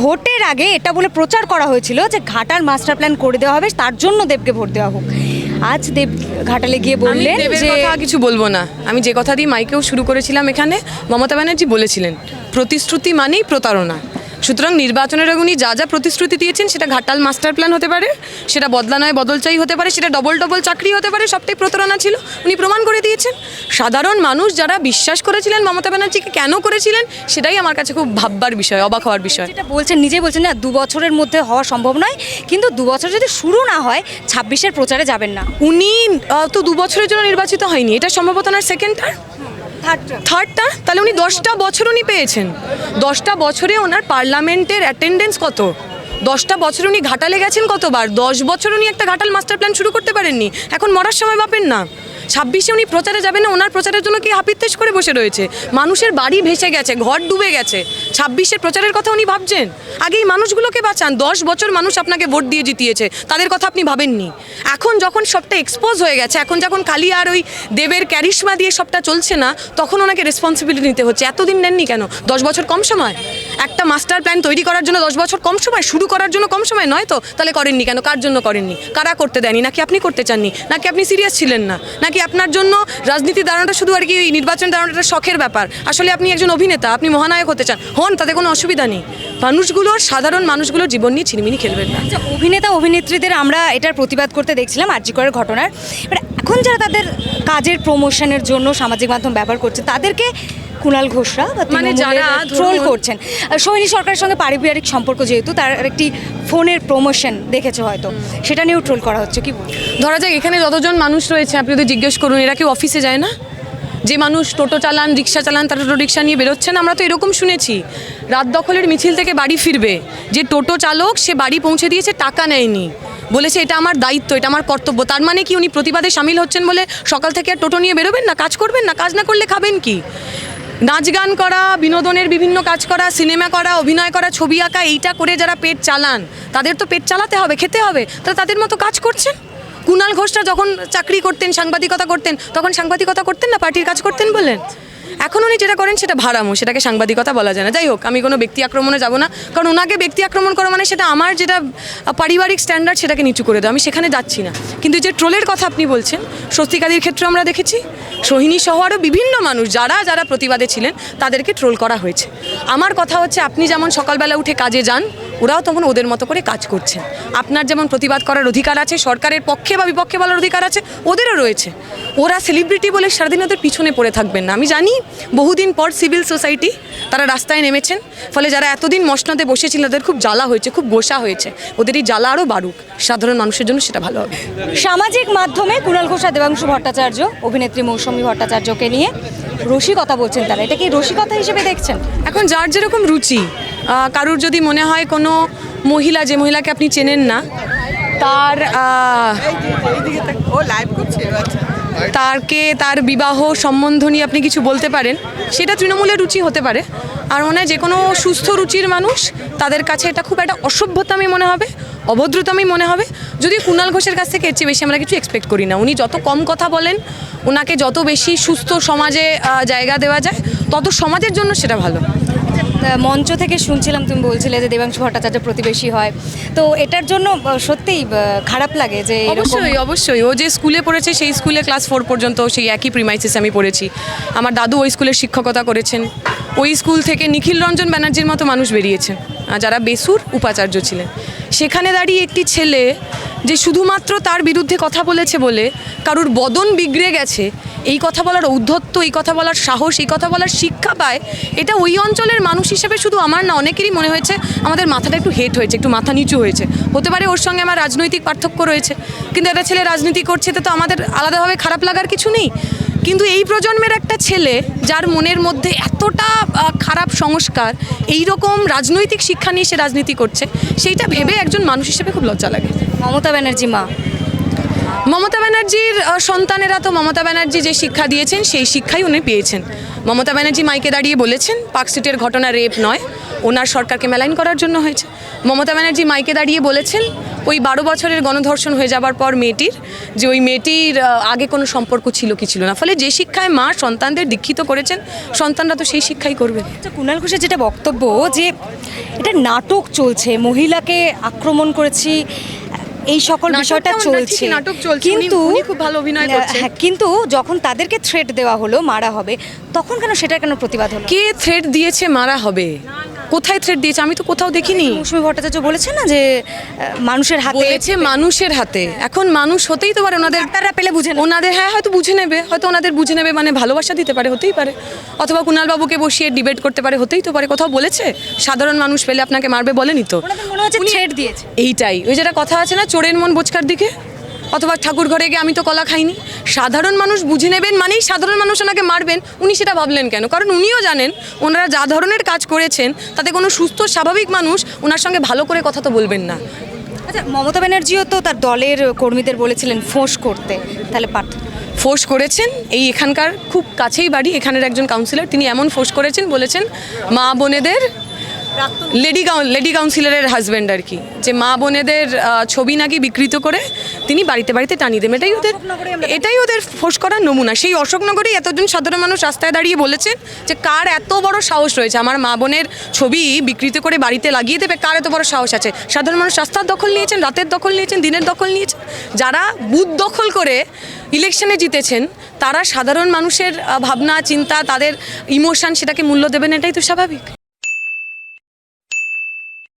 ভোটের আগে এটা বলে প্রচার করা হয়েছিল যে ঘাটার মাস্টার প্ল্যান করে দেওয়া হবে তার জন্য দেবকে ভোট দেওয়া হোক। আজ দেব ঘাটালে গিয়ে বললেন যে কিছু বলব না। আমি যে কথা দিয়ে মাইকেও শুরু করেছিলাম এখানে মমতা ব্যানার্জি বলেছিলেন প্রতিশ্রুতি মানেই প্রতারণা। সুতরাং নির্বাচনের উনি যা যা প্রতিশ্রুতি দিয়েছেন সেটা ঘাটাল মাস্টার প্ল্যান হতে পারে সেটা বদলা নয় বদলচাই হতে পারে সেটা ডবল ডবল চাকরি হতে পারে সবটাই প্রতারণা ছিল উনি প্রমাণ করে দিয়েছেন। সাধারণ মানুষ যারা বিশ্বাস করেছিলেন মমতা ব্যানার্জিকে কেন করেছিলেন সেটাই আমার কাছে খুব ভাববার বিষয় অবাক হওয়ার বিষয়। যেটা বলছেন নিজেই বলছেন না দু বছরের মধ্যে হওয়া সম্ভব নয় কিন্তু দু বছর যদি শুরু না হয় ছাব্বিশের প্রচারে যাবেন না। উনি তো দু বছরের জন্য নির্বাচিত হয়নি এটা সম্ভবত ওনার সেকেন্ড টার্ম থার্ডটা তাহলে উনি দশটা বছর উনি পেয়েছেন। দশটা বছরে ওনার পার্লামেন্টের অ্যাটেন্ডেন্স কত? দশটা বছর উনি ঘাটালে গেছেন কতবার? দশ বছর উনি একটা ঘাটাল মাস্টার প্ল্যান শুরু করতে পারেননি। এখন মরার সময় পাবেন না। ছাব্বিশে উনি প্রচারে যাবেন না, ওনার প্রচারের জন্য কি হাপিত্তেশ করে বসে রয়েছে? মানুষের বাড়ি ভেসে গেছে, ঘর ডুবে গেছে। ছাব্বিশের প্রচারের কথা উনি ভাবছেন? আগে এই মানুষগুলোকে বাঁচান, দশ বছর মানুষ আপনাকে ভোট দিয়ে জিতিয়েছে, তাদের কথা আপনি ভাবেননি। এখন যখন সবটা এক্সপোজ হয়ে গেছে, এখন যখন খালি আর ওই দেবের ক্যারিশমা দিয়ে সবটা চলছে না, তখন ওনাকে রেসপন্সিবিলিটি নিতে হচ্ছে। এতদিন নেননি কেন? দশ বছর কম সময়? একটা মাস্টার প্ল্যান তৈরি করার জন্য দশ বছর কম সময়? শুরু করার জন্য কম সময় নয় তো? তাহলে করেননি কেন? কার জন্য করেননি? কারা করতে দেয়নি? নাকি আপনি করতে চাননি? নাকি আপনি সিরিয়াস ছিলেন না? নাকি আপনার জন্য রাজনীতি দাঁড়ানোটা শুধু আর কি নির্বাচন দাঁড়ানোটা শখের ব্যাপার? আসলে আপনি একজন অভিনেতা আপনি মহানায়ক হতে চান। হন তাতে কোনো অসুবিধা নেই। মানুষগুলোর সাধারণ মানুষগুলোর জীবন নিয়ে ছিনিমিনি খেলবেন না। আচ্ছা, অভিনেতা অভিনেত্রীদের আমরা এটার প্রতিবাদ করতে দেখছিলাম আর্যিকরের ঘটনার। এখন যারা তাদের কাজের প্রমোশনের জন্য সামাজিক মাধ্যম ব্যবহার করছে তাদেরকে কুণাল ঘোষরা বা মানে যারা ট্রোল করছেন। সোহিনী সরকারের সঙ্গে পারিবারিক সম্পর্ক যেহেতু তার একটি ফোনের প্রমোশন দেখেছ হয়তো। সেটা নিয়েও ট্রোল করা হচ্ছে কি? ধরা যাক এখানে যতজন মানুষ রয়েছে আপনি যদি জিজ্ঞেস করুন এরা কেউ অফিসে যায় না? যে মানুষ টোটো চালান রিক্সা চালান তারা টোটো রিক্সা নিয়ে বেরোচ্ছেন আমরা তো এরকম শুনেছি রাত দখলের মিছিল থেকে বাড়ি ফিরবে যে টোটো চালক সে বাড়ি পৌঁছে দিয়েছে টাকা নেয়নি। বলেছে এটা আমার দায়িত্ব এটা আমার কর্তব্য। তার মানে কি উনি প্রতিবাদে সামিল হচ্ছেন বলে সকাল থেকে আর টোটো নিয়ে বেরোবেন না? কাজ করবেন না? কাজ না করলে খাবেন কি? নাচ গান করা, বিনোদনের বিভিন্ন কাজ করা, সিনেমা করা, অভিনয় করা, ছবি আঁকা, এইটা করে যারা পেট চালান, তাদের তো পেট চালাতে হবে, খেতে হবে। তো তাদের মতো কাজ করছেন? কুণাল ঘোষরা যখন চাকরি করতেন, সাংবাদিকতা করতেন, তখন সাংবাদিকতা করতেন না? পার্টির কাজ করতেন বললেন? এখন উনি যেটা করেন সেটা ভাড়ামো সেটাকে সাংবাদিকতা বলা যায় না। যাই হোক, আমি কোনো ব্যক্তি আক্রমণে যাব না, কারণ ওনাকে ব্যক্তি আক্রমণ করা মানে সেটা আমার যেটা পারিবারিক স্ট্যান্ডার্ড সেটাকে নিচু করে দেয় আমি সেখানে যাচ্ছি না। কিন্তু যে ট্রোলের কথা আপনি বলছেন, স্বস্তিকাদির ক্ষেত্রে আমরা দেখেছি, সোহিনী সহ আরও বিভিন্ন মানুষ যারা যারা প্রতিবাদে ছিলেন, তাদেরকে ট্রোল করা হয়েছে। আমার কথা হচ্ছে, আপনি যেমন সকালবেলা উঠে কাজে যান, ওরাও তখন ওদের মতো করে কাজ করছেন। আপনার যেমন প্রতিবাদ করার অধিকার আছে, সরকারের পক্ষে বা বিপক্ষে বলার অধিকার আছে, ওদেরও রয়েছে। ওরা সেলিব্রিটি বলে সারাদিন ওদের পিছনে পড়ে থাকবেন না। আমি জানি বহুদিন পর সিভিল সোসাইটি তারা রাস্তায় নেমেছেন ফলে যারা এতদিন মশনাতে বসেছিল তাদের খুব জ্বালা হয়েছে খুব গোসা হয়েছে। ওদের এই জ্বালা আরও বাড়ুক। সাধারণ মানুষের জন্য সেটা ভালো হবে। সামাজিক মাধ্যমে কুণাল ঘোষ দেবাংশু ভট্টাচার্য অভিনেত্রী মৌসুমী ভট্টাচার্যকে নিয়ে রসিকতা বলছেন তারা। এটা কি রসিকতা হিসেবে দেখছেন? এখন যার যেরকম রুচি কারুর যদি মনে হয় কোনো মহিলা যে মহিলাকে আপনি চেনেন না তার ও লাইভ করছে তারকে, তার বিবাহ সম্বন্ধ নিয়ে আপনি কিছু বলতে পারেন? সেটা তৃণমূলের রুচি হতে পারে। আর মনে হয় যে কোনো সুস্থ রুচির মানুষ তাদের কাছে এটা খুব একটা অসভ্যতামি মনে হবে, অভদ্রতামি মনে হবে। যদি কুণাল ঘোষের কাছ থেকে এর চেয়ে বেশি আমরা কিছু এক্সপেক্ট করি না। উনি যত কম কথা বলেন ওনাকে যত বেশি সুস্থ সমাজে জায়গা দেওয়া যায়, তত সমাজের জন্য সেটা ভালো। মঞ্চ থেকে শুনছিলাম, তুমি বলছিলে যে দেবাংশু ভট্টাচার্য প্রতিবেশী হয়। তো এটার জন্য সত্যিই খারাপ লাগে যে অবশ্যই অবশ্যই। ও যে স্কুলে পড়েছে, সেই স্কুলে ক্লাস ফোর পর্যন্ত সেই একই প্রিমাইসিস আমি পড়েছি। আমার দাদু ওই স্কুলের শিক্ষকতা করেছেন। ওই স্কুল থেকে নিখিল রঞ্জন ব্যানার্জির মতো মানুষ বেরিয়েছেন আর যারা বেসুর উপাচার্য ছিলেন। সেখানে দাঁড়িয়ে একটি ছেলে যে শুধুমাত্র তার বিরুদ্ধে কথা বলেছে বলে কারুর বদন বিগড়ে গেছে এই কথা বলার ঔদ্ধত্য, এই কথা বলার সাহস, এই কথা বলার শিক্ষা পায়, এটা ওই অঞ্চলের মানুষ হিসেবে শুধু আমার না, অনেকেরই মনে হয়েছে আমাদের মাথাটা একটু হেট হয়েছে, একটু মাথা নিচু হয়েছে। হতে পারে ওর সঙ্গে আমার রাজনৈতিক পার্থক্য রয়েছে, কিন্তু একটা ছেলে রাজনীতি করছে তো আমাদের আলাদাভাবে খারাপ লাগার কিছু নেই। কিন্তু এই প্রজন্মের একটা ছেলে, যার মনের মধ্যে এতটা খারাপ সংস্কার এই রকম রাজনৈতিক শিক্ষা নিয়ে সে রাজনীতি করছে, সেইটা ভেবে একজন মানুষ হিসেবে খুব লজ্জা লাগে। মমতা ব্যানার্জি মা মমতা ব্যানার্জির সন্তানেরা তো মমতা ব্যানার্জি যে শিক্ষা দিয়েছেন, সেই শিক্ষাই উনি পেয়েছেন। মমতা ব্যানার্জি মাইকে দাঁড়িয়ে বলেছেন পার্কস্ট্রিটের ঘটনা রেপ নয়, ওনার সরকারকে মেলাইন করার জন্য হয়েছে। মমতা ব্যানার্জি মাইকে দাঁড়িয়ে বলেছেন, ওই বারো বছরের গণধর্ষণ হয়ে যাবার পর মেয়েটির, যে ওই মেয়েটির আগে কোনো সম্পর্ক ছিল কি ছিল না। ফলে যে শিক্ষায় মা সন্তানদের দীক্ষিত করেছেন, সন্তানরা তো সেই শিক্ষাই করবে। আচ্ছা কুণাল ঘোষের যেটা বক্তব্য, যে এটা নাটক চলছে, মহিলাকে আক্রমণ করেছি এই সকল বিষয়টা চলছে। নাটক চলছে, কিন্তু খুব ভালো অভিনয়। হ্যাঁ, কিন্তু যখন তাদেরকে থ্রেট দেওয়া হলো মারা হবে তখন কেন সেটা কেন প্রতিবাদ হলো? কে থ্রেট দিয়েছে মারা হবে? কোথায় থ্রেট দিয়েছে? আমি তো কোথাও দেখিনি। মৌসুমী ভট্টাচার্য বলেছে না যে মানুষের হাতে বলেছে মানুষের হাতে। এখন মানুষ হতেই তো পারে ওনাদের ডাক্তাররা পেলে বুঝে ওনাদের হ্যাঁ হয়তো বুঝে নেবে। হয়তো ওনাদের বুঝে নেবে মানে ভালোবাসা দিতে পারে হতেই পারে। অথবা কুণাল বাবুকে বসিয়ে ডিবেট করতে পারে হতেই তো পারে। কোথাও বলেছে? সাধারণ মানুষ পেলে আপনাকে মারবে বলেনি তো। মনে হচ্ছে দিয়েছে। এইটাই। ওই যেটা কথা আছে না চোরের মন বোচকার দিকে? অথবা ঠাকুর ঘরে গিয়ে আমি তো কলা খাইনি। সাধারণ মানুষ বুঝে নেবেন মানেই সাধারণ মানুষ ওনাকে মারবেন উনি সেটা ভাবলেন কেন? কারণ উনিও জানেন ওনারা যা ধরনের কাজ করেছেন তাতে কোনো সুস্থ স্বাভাবিক মানুষ ওনার সঙ্গে ভালো করে কথা তো বলবেন না। আচ্ছা মমতা ব্যানার্জিও তো তার দলের কর্মীদের বলেছিলেন ফোঁস করতে। তাহলে পার্থ ফোর্স করেছেন এই এখানকার খুব কাছেই বাড়ি এখানের একজন কাউন্সিলর তিনি এমন ফোর্স করেছেন বলেছেন মা বোনেদের লেডি লেডি কাউন্সিলরের হাজব্যান্ড আর কি। যে মা বোনেদের ছবি নাকি বিকৃত করে তিনি বাড়িতে বাড়িতে টানিয়ে দেবেন এটাই ওদের এটাই ওদের ফোর্স করার নমুনা। সেই অশোকনগরেই এতজন সাধারণ মানুষ রাস্তায় দাঁড়িয়ে বলেছেন যে কার এত বড় সাহস রয়েছে। আমার মা বোনের ছবি বিকৃত করে বাড়িতে লাগিয়ে দেবে কার এত বড় সাহস আছে? সাধারণ মানুষ রাস্তার দখল নিয়েছেন রাতের দখল নিয়েছেন দিনের দখল নিয়েছেন। যারা বুথ দখল করে ইলেকশনে জিতেছেন তারা সাধারণ মানুষের ভাবনা চিন্তা তাদের ইমোশন সেটাকে মূল্য দেবেন এটাই তো স্বাভাবিক।